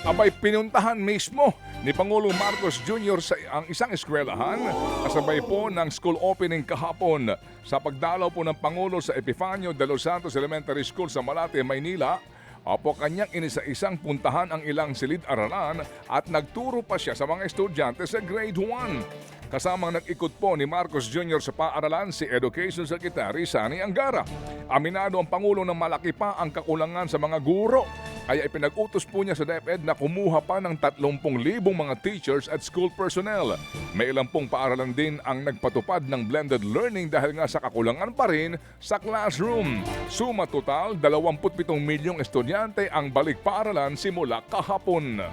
abay pinuntahan mismo ni Pangulong Marcos Jr. sa ang isang eskwelahan kasabay po ng school opening kahapon sa pagdalaw po ng Pangulo sa Epifanio de los Santos Elementary School sa Malate, Maynila. Opo, kanyang inisa-isang puntahan ang ilang silid-aralan at nagturo pa siya sa mga estudyante sa grade 1. Kasamang nag-ikot po ni Marcos Jr. sa paaralan si Education Secretary Sani Angara. Aminado ang Pangulo na malaki pa ang kakulangan sa mga guro. Kaya ipinag-utos po niya sa DepEd na kumuha pa ng 30,000 mga teachers at school personnel. May ilang pong paaralan din ang nagpatupad ng blended learning dahil nga sa kakulangan pa rin sa classroom. Suma total, 27 milyong estudyante ang balik paaralan simula kahapon.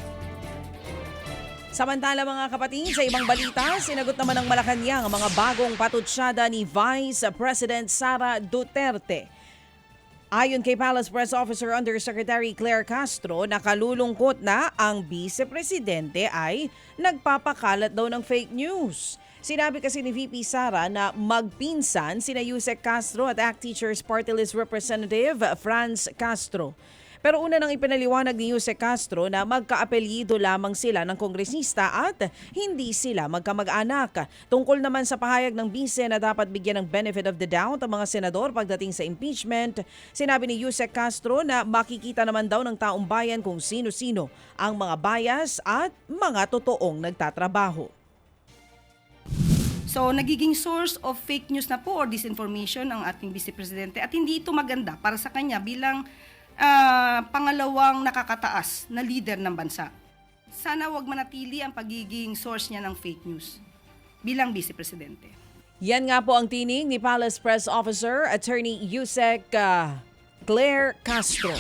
Samantala mga kapatid, sa ibang balita, sinagot naman ng Malacanang ang mga bagong patutsyada ni Vice President Sara Duterte. Ayon kay Palace Press Officer Undersecretary Claire Castro, nakalulungkot na ang vice-presidente ay nagpapakalat daw ng fake news. Sinabi kasi ni VP Sara na magpinsan sina Yusek Castro at ACT Teachers Party List Representative Franz Castro. Pero una nang ipinaliwanag ni Jose Castro na magkaapelyido lamang sila ng kongresista at hindi sila magkamag-anak. Tungkol naman sa pahayag ng bise na dapat bigyan ng benefit of the doubt ang mga senador pagdating sa impeachment, sinabi ni Jose Castro na makikita naman daw ng taong bayan kung sino-sino ang mga bias at mga totoong nagtatrabaho. So, nagiging source of fake news na po or disinformation ang ating Vice Presidente at hindi ito maganda para sa kanya bilang ah, pangalawang nakakataas na leader ng bansa. Sana wag manatili ang pagiging source niya ng fake news bilang Vice Presidente. Yan nga po ang tinig ni Palace Press Officer Attorney Yusek ah, Claire Castro.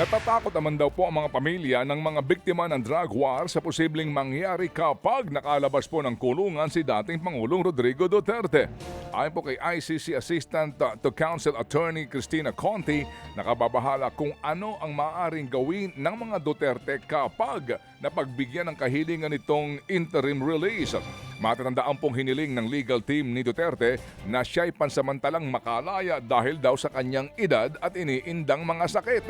Natatakot naman daw po ang mga pamilya ng mga biktima ng drug war sa posibleng mangyari kapag nakalabas po ng kulungan si dating Pangulong Rodrigo Duterte. Ayon po kay ICC Assistant to Counsel Attorney Cristina Conti, nakababahala kung ano ang maaaring gawin ng mga Duterte kapag napagbigyan ng kahilingan nitong interim release. Matatandaan pong hiniling ng legal team ni Duterte na siya'y pansamantalang makalaya dahil daw sa kanyang edad at iniindang mga sakit.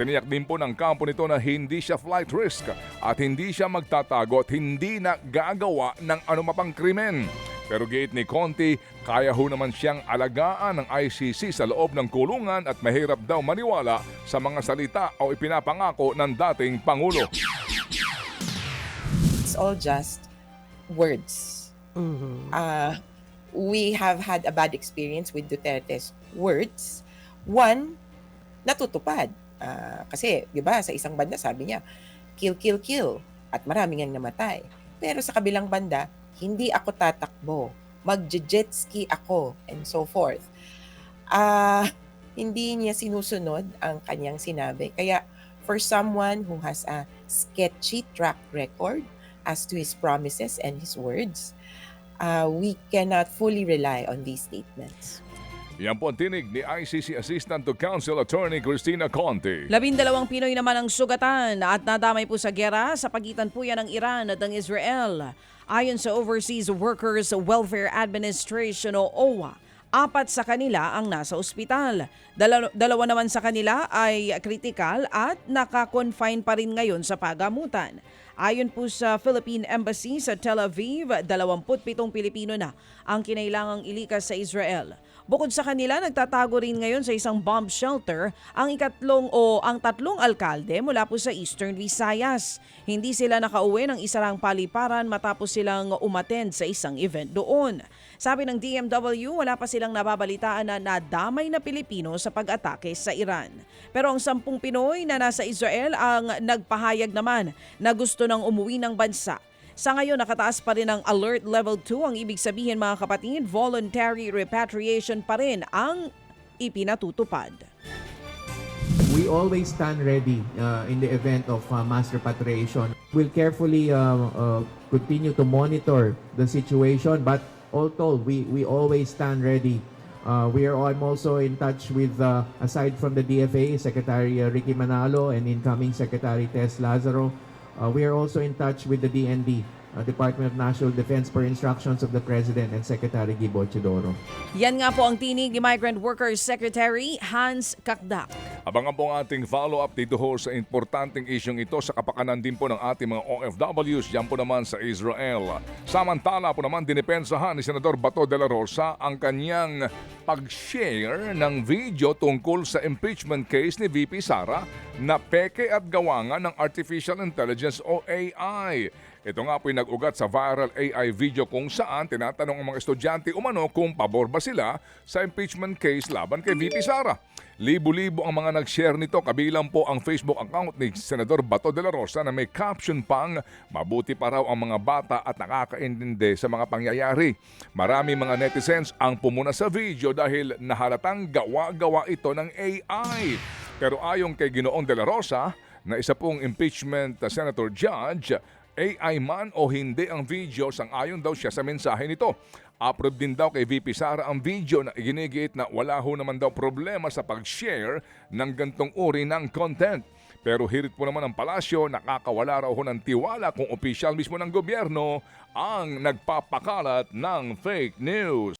Tiniyak din po ng kampo nito na hindi siya flight risk at hindi siya magtatago at hindi na gagawa ng anumapang krimen. Pero gate ni Conti, kaya ho naman siyang alagaan ng ICC sa loob ng kulungan at mahirap daw maniwala sa mga salita o ipinapangako ng dating Pangulo. It's all just words. Uh, we have had a bad experience with Duterte's words. One, natutupad. Ah, kasi, di ba, sa isang banda sabi niya, kill, kill, kill. At marami ngang namatay. Pero sa kabilang banda, hindi ako tatakbo. Magje-jet ski ako, and so forth. Ah, hindi niya sinusunod ang kanyang sinabi. Kaya, for someone who has a sketchy track record, as to his promises and his words, uh, we cannot fully rely on these statements. Yan po ang tinig ni ICC Assistant to Counsel Attorney Christina Conti. Labindalawang Pinoy naman ang sugatan at nadamay po sa gera sa pagitan po yan ng Iran at ng Israel. Ayon sa Overseas Workers Welfare Administration o OWA, apat sa kanila ang nasa ospital. Dala- dalawa naman sa kanila ay critical at naka-confine pa rin ngayon sa pagamutan. Ayon po sa Philippine Embassy sa Tel Aviv, 27 Pilipino na ang kinailangang ilikas sa Israel. Bukod sa kanila, nagtatago rin ngayon sa isang bomb shelter ang ikatlong o ang tatlong alkalde mula po sa Eastern Visayas. Hindi sila nakauwi ng isarang paliparan matapos silang umattend sa isang event doon. Sabi ng DMW, wala pa silang nababalitaan na nadamay na Pilipino sa pag-atake sa Iran. Pero ang sampung Pinoy na nasa Israel ang nagpahayag naman na gusto nang umuwi ng bansa. Sa ngayon, nakataas pa rin ang Alert Level 2. Ang ibig sabihin mga kapatid, voluntary repatriation pa rin ang ipinatutupad. We always stand ready uh, in the event of uh, mass repatriation. We'll carefully uh, uh, continue to monitor the situation, but all told, we, we always stand ready. Uh, we are I'm also in touch with, uh, aside from the DFA, Secretary uh, Ricky Manalo and incoming Secretary Tess Lazaro, uh, we are also in touch with the DND, uh, Department of National Defense per instructions of the President and Secretary Gibo Chidoro. Yan nga po ang tinig ni Migrant Workers Secretary Hans Kakdak. Abangan po ang ating follow-up dito ho sa importanteng isyong ito sa kapakanan din po ng ating mga OFWs yan po naman sa Israel. Samantala po naman dinipensahan ni Senador Bato de la Rosa ang kanyang pag-share ng video tungkol sa impeachment case ni VP Sara na peke at gawangan ng Artificial Intelligence o AI. Ito nga po'y nag-ugat sa viral AI video kung saan tinatanong ang mga estudyante umano kung pabor ba sila sa impeachment case laban kay VP Sara. Libo-libo ang mga nag-share nito kabilang po ang Facebook account ni Senador Bato de la Rosa na may caption pang mabuti pa raw ang mga bata at nakakaintindi sa mga pangyayari. Marami mga netizens ang pumuna sa video dahil nahalatang gawa-gawa ito ng AI. Pero ayon kay Ginoong de la Rosa na isa pong impeachment senator judge, AI man o hindi ang video, sang-ayon daw siya sa mensahe nito. Approve din daw kay VP Sara ang video na iginigiit na wala ho naman daw problema sa pag-share ng gantong uri ng content. Pero hirit po naman ang palasyo, nakakawala raw ho ng tiwala kung opisyal mismo ng gobyerno ang nagpapakalat ng fake news.